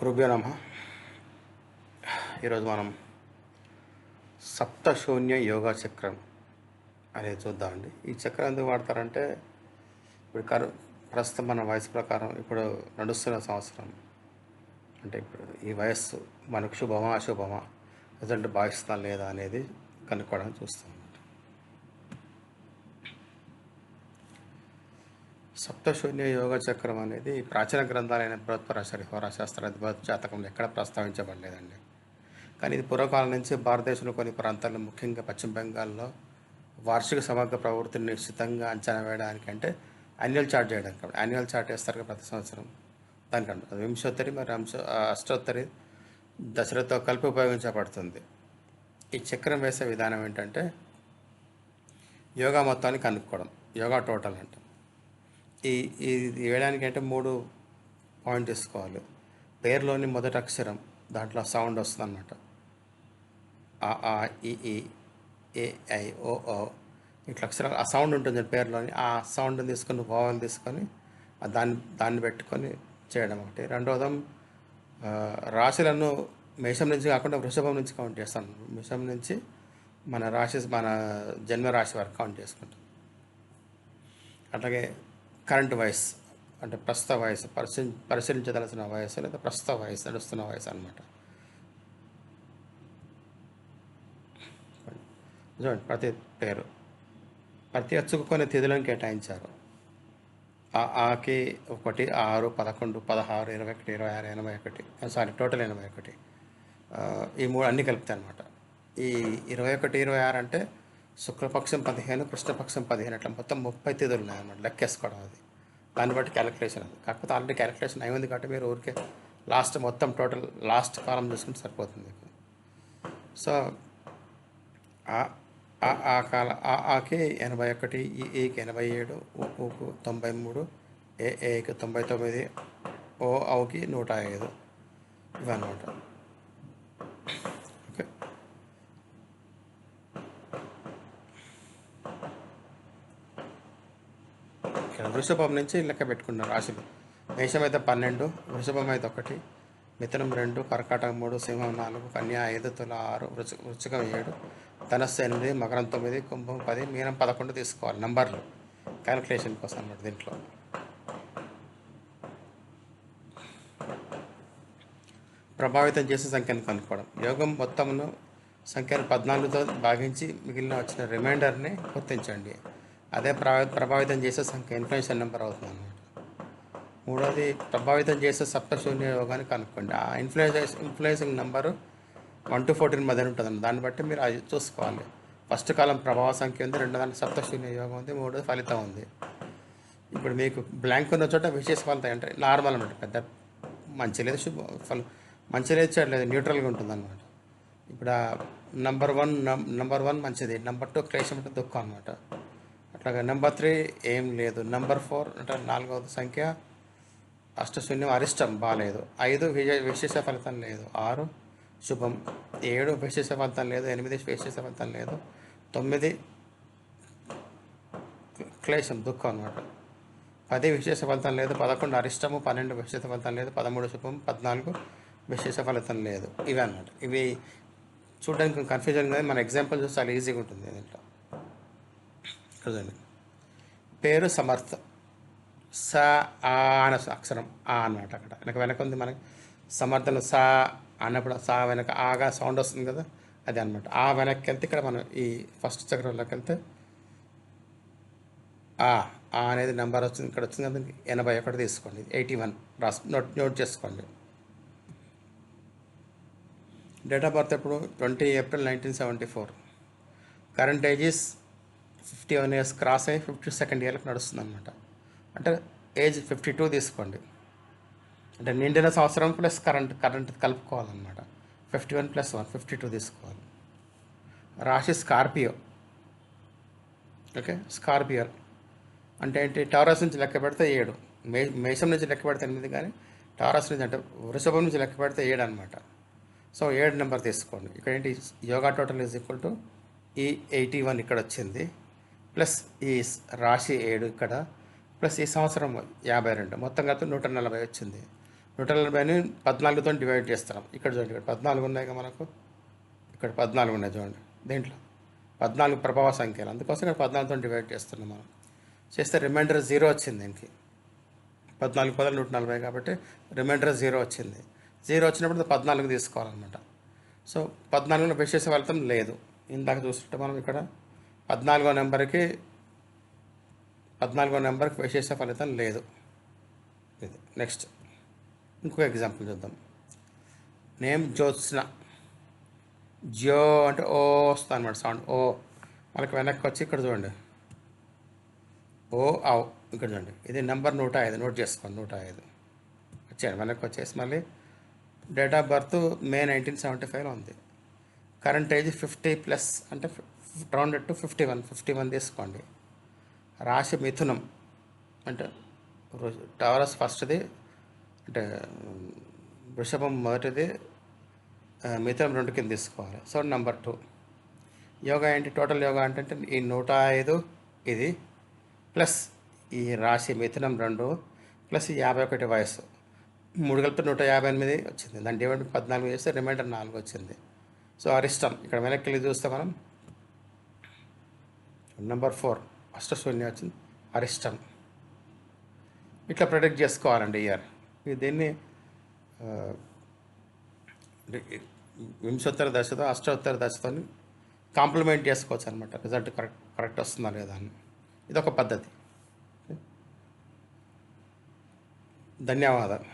కృభ్యో ఈరోజు మనం సప్తశూన్య యోగా చక్రం అనేది చూద్దామండి. ఈ చక్రం ఎందుకు వాడతారంటే ఇప్పుడు కరు ప్రస్తుతం మన వయసు ప్రకారం ఇప్పుడు నడుస్తున్న సంవత్సరం. అంటే ఇప్పుడు ఈ వయస్సు మనకు శుభమా అశుభమా రిజల్ట్ భావిస్తుందా లేదా అనేది కనుక్కోవడానికి చూస్తాం. సప్తశూన్య యోగ చక్రం అనేది ప్రాచీన గ్రంథాలైన బృహత్పరాశరి హోరాశాస్త్ర జాతకంలో ఎక్కడ ప్రస్తావించబడలేదండి. కానీ ఇది పూర్వకాలం నుంచి భారతదేశంలో కొన్ని ప్రాంతాల్లో ముఖ్యంగా పశ్చిమ బెంగాల్లో వార్షిక సమగ్ర ప్రవృత్తిని నిశ్చితంగా అంచనా వేయడానికి అంటే యాన్యువల్ చార్ట్ చేయడానికి యాన్యువల్ చార్ట్ వేస్తారు ప్రతి సంవత్సరం. దానికంటే వింశోత్తరి మరి అంశ అష్టోత్తరి దశలతో కలిపి ఉపయోగించబడుతుంది. ఈ చక్రం వేసే విధానం ఏంటంటే యోగా మొత్తాన్ని కనుక్కోవడం. యోగా టోటల్ అంటే ఈ ఇది వేయడానికంటే మూడు పాయింట్ తీసుకోవాలి పేరులోని మొదటి అక్షరం దాంట్లో సౌండ్ వస్తుంది అనమాట ఆ ఆ ఈ ఈ ఓ ఓ ఇట్లా అక్షరాలు ఆ సౌండ్ ఉంటుంది పేరులోని ఆ సౌండ్ని తీసుకొని భావాలు తీసుకొని దాన్ని దాన్ని పెట్టుకొని చేయడం ఒకటి. రెండవదం రాశులను మేషం నుంచి కాకుండా వృషభం నుంచి కౌంట్ చేస్తాను. మేషం నుంచి మన రాశి మన జన్మ రాశి వరకు కౌంట్ చేసుకుంటాం అట్లాగే కరెంట్ వయసు అంటే ప్రస్తుత వయసు పరిశీ పరిశీలించదలసిన వయసు లేదా ప్రస్తుత వయసు నడుస్తున్న వయసు అనమాట చూడండి ప్రతి పేరు. ప్రతి అచ్చుకు కొన్ని తిథులను కేటాయించారు. ఆకి ఒకటి ఆరు పదకొండు పదహారు ఇరవై ఒకటి ఇరవై ఆరు ఎనభై ఒకటి. సారీ టోటల్ ఎనభై ఒకటి. ఈ మూడు అన్నీ కలుపుతాయి అనమాట ఈ ఇరవై ఒకటి ఇరవై ఆరు అంటే శుక్లపక్షం పదిహేను కృష్ణపక్షం పదిహేను అట్లా మొత్తం ముప్పై తేదీలు ఉన్నాయన్నమాట లెక్కేసుకోవడం అది. దాన్ని బట్టి క్యాలిక్యులేషన్ అది. కాకపోతే ఆల్రెడీ క్యాలిక్యులేషన్ అయింది కాబట్టి మీరు ఊరికే లాస్ట్ మొత్తం టోటల్ లాస్ట్ కాలం చూసుకుంటే సరిపోతుంది మీకు. సో ఆ ఆ- కాల ఆ ఆకి ఎనభై ఒకటి ఈ ఏకి ఎనభై ఏడు ఊకు తొంభై మూడు ఏఏకి ఏకి తొంభై తొమ్మిది ఓ ఔకి నూట ఐదు. ఇవన్నమాట. ఇక్కడ వృషభం నుంచి లెక్క పెట్టుకున్నారు రాశులు. మేషం అయితే పన్నెండు వృషభం అయితే ఒకటి మిథునం రెండు కర్కాటకం మూడు సింహం నాలుగు కన్యా ఐదు తుల ఆరు వృచ వృచ్చికం ఏడు ధనస్సు ఎనిమిది మకరం తొమ్మిది కుంభం పది మీనం పదకొండు తీసుకోవాలి నంబర్లు. క్యాలిక్యులేషన్ కోసం అన్నమాట దీంట్లో. ప్రభావితం చేసే సంఖ్యను కనుక్కోవడం. యోగం మొత్తమును సంఖ్యను పద్నాలుగుతో భాగించి మిగిలిన వచ్చిన రిమైండర్ని గుర్తించండి. అదే ప్రభావి ప్రభావితం చేసే సంఖ్య ఇన్ఫ్లుయెన్షన్ నెంబర్ అవుతుంది అన్నమాట. మూడోది ప్రభావితం చేసే సప్తశూన్య యోగాన్ని కనుక్కోండి. ఆ influence influencing number one to fourteen మధ్య ఉంటుంది దాన్ని బట్టి మీరు అది చూసుకోవాలి. ఫస్ట్ కాలం ప్రభావ సంఖ్య ఉంది రెండో దాని సప్తశూన్య యోగం ఉంది మూడోది ఫలితం ఉంది. ఇప్పుడు మీకు బ్లాంక్ ఉన్న చోట విశేష ఫలితం అంటే నార్మల్ అనమాట పెద్ద మంచి లేదు శుభ ఫలం మంచి లేదు చెడు లేదు న్యూట్రల్గా ఉంటుంది అనమాట ఇప్పుడు నంబర్ వన్ నంబర్ వన్ మంచిది. నెంబర్ టూ క్లేశం అంటే దుఃఖం అనమాట అట్లాగే నెంబర్ త్రీ ఏం లేదు. నెంబర్ ఫోర్ అంటే నాలుగవది సంఖ్య అష్టశూన్యం అరిష్టం బాగాలేదు ఐదు విజయ విశేష ఫలితం లేదు. ఆరు శుభం. ఏడు విశేష ఫలితం లేదు. ఎనిమిది విశేష ఫలితం లేదు. తొమ్మిది క్లేశం దుఃఖం అనమాట పది విశేష ఫలితం లేదు. పదకొండు అరిష్టము. పన్నెండు విశేష ఫలితం లేదు. పదమూడు శుభం. పద్నాలుగు విశేష ఫలితం లేదు. ఇవి అన్నమాట. ఇవి చూడడానికి కన్ఫ్యూజన్ కానీ మన ఎగ్జాంపుల్ చూస్తే చాలా ఈజీగా ఉంటుంది దీంట్లో. చూడండి పేరు సమర్థ. స ఆ అన అక్షరం ఆ అన్నమాట అక్కడ. వెనక వెనక ఉంది మనకి. సమర్థన సా అన్నప్పుడు సా వెనక ఆగా సౌండ్ వస్తుంది కదా అది అనమాట ఆ వెనక్కి వెళ్తే ఇక్కడ మనం ఈ ఫస్ట్ చక్రంలోకి వెళ్తే ఆ ఆ అనేది నెంబర్ వచ్చింది. ఇక్కడ వచ్చింది కదా ఎనభై ఒకటి తీసుకోండి. Eighty one. Ross note note చేసుకోండి. డేట్ ఆఫ్ బర్త్ ఎప్పుడు? Twenty April nineteen seventy four. Current age is fifty one years cross అయ్యి ఫిఫ్టీ సెకండ్ ఇయర్కి నడుస్తుంది అనమాట అంటే ఏజ్ ఫిఫ్టీ టూ తీసుకోండి. అంటే నిండిన సంవత్సరం ప్లస్ కరెంట్ కరెంట్ కలుపుకోవాలన్నమాట. Fifty one plus one fifty two తీసుకోవాలి. రాశి స్కార్పియో. ఓకే? స్కార్పియో. అంటే ఏంటి? టారస్ నుంచి లెక్క పెడితే ఏడు. మే మేషం నుంచి లెక్క పెడితే ఎనిమిది కానీ టారస్ నుంచి అంటే వృషభం నుంచి లెక్క పెడితే ఏడు అనమాట సో ఏడు నెంబర్ తీసుకోండి. ఇక్కడ ఏంటి? యోగా టోటల్ ఈజ్ ఈక్వల్ టు ఈ ఎయిటీ వన్ ఇక్కడ వచ్చింది. ప్లస్ ఈ రాశి ఏడు ఇక్కడ ప్లస్ ఈ సంవత్సరం యాభై రెండు. మొత్తం కలిపి నూట నలభై వచ్చింది. నూట నలభైని పద్నాలుగుతో డివైడ్ చేస్తాం ఇక్కడ చూడండి ఇక్కడ పద్నాలుగు ఉన్నాయి కదా మనకు. ఇక్కడ పద్నాలుగు ఉన్నాయి చూడండి దీంట్లో. పద్నాలుగు ప్రభావ సంఖ్యలు. అందుకోసం ఇక్కడ పద్నాలుగుతో డివైడ్ చేస్తున్నాం మనం. చేస్తే రిమైండర్ జీరో వచ్చింది దీనికి. పద్నాలుగు పదాలు నూట నలభై కాబట్టి రిమైండర్ జీరో వచ్చింది. జీరో వచ్చినప్పుడు పద్నాలుగు తీసుకోవాలన్నమాట. సో పద్నాలుగులో విశేష ఫలితం లేదు. ఇందాక చూస్తుంటే మనం ఇక్కడ పద్నాలుగో నెంబర్కి పద్నాలుగో నెంబర్కి విశేష ఫలితం లేదు. ఇది నెక్స్ట్. ఇంకొక ఎగ్జాంపుల్ చూద్దాం. నేమ్ జ్యోత్స్న. జ్యో అంటే ఓ వస్తుంది అనమాట సౌండ్. ఓ. మనకి వెనక్కి వచ్చి ఇక్కడ చూడండి. ఓ ఆవ్ ఇక్కడ చూడండి. ఇది నెంబర్ నూట ఐదు. నోట్ చేసుకోండి నూట ఐదు. వచ్చాడు వెనక్కి వచ్చేసి మళ్ళీ date of birth May nineteen seventy ఫైవ్లో ఉంది. కరెంట్ ఏజ్ ఫిఫ్టీ ప్లస్ అంటే round to fifty one fifty one తీసుకోండి. రాశి మిథునం. అంటే టవరస్ ఫస్ట్ది అంటే వృషభం మొదటిది మిథునం రెండు కింద తీసుకోవాలి. సో నెంబర్ టూ యోగా ఏంటి? టోటల్ యోగా అంటే ఈ నూట ఐదు ఇది. ప్లస్ ఈ రాశి మిథునం రెండు ప్లస్ యాభై ఒకటి వయసు మూడు కలిపి నూట యాభై ఎనిమిది వచ్చింది. దాని డివైడ్ పద్నాలుగు చేస్తే రిమైండర్ నాలుగు వచ్చింది. సో అరిష్టం. ఇక్కడ వెనక్కి వెళ్ళి చూస్తే మనం నెంబర్ ఫోర్ ఫస్ట్ శూన్యం వచ్చింది అరిష్టం ఇట్లా ప్రొటెక్ట్ చేసుకోవాలండి ఇయర్. దీన్ని వింశోత్తర దశతో అష్టోత్తర దశతో కాంప్లిమెంట్ చేసుకోవచ్చు అనమాట రిజల్ట్ కరెక్ట్ కరెక్ట్ వస్తుందా లేదా అని. ఇదొక పద్ధతి. ధన్యవాదాలు.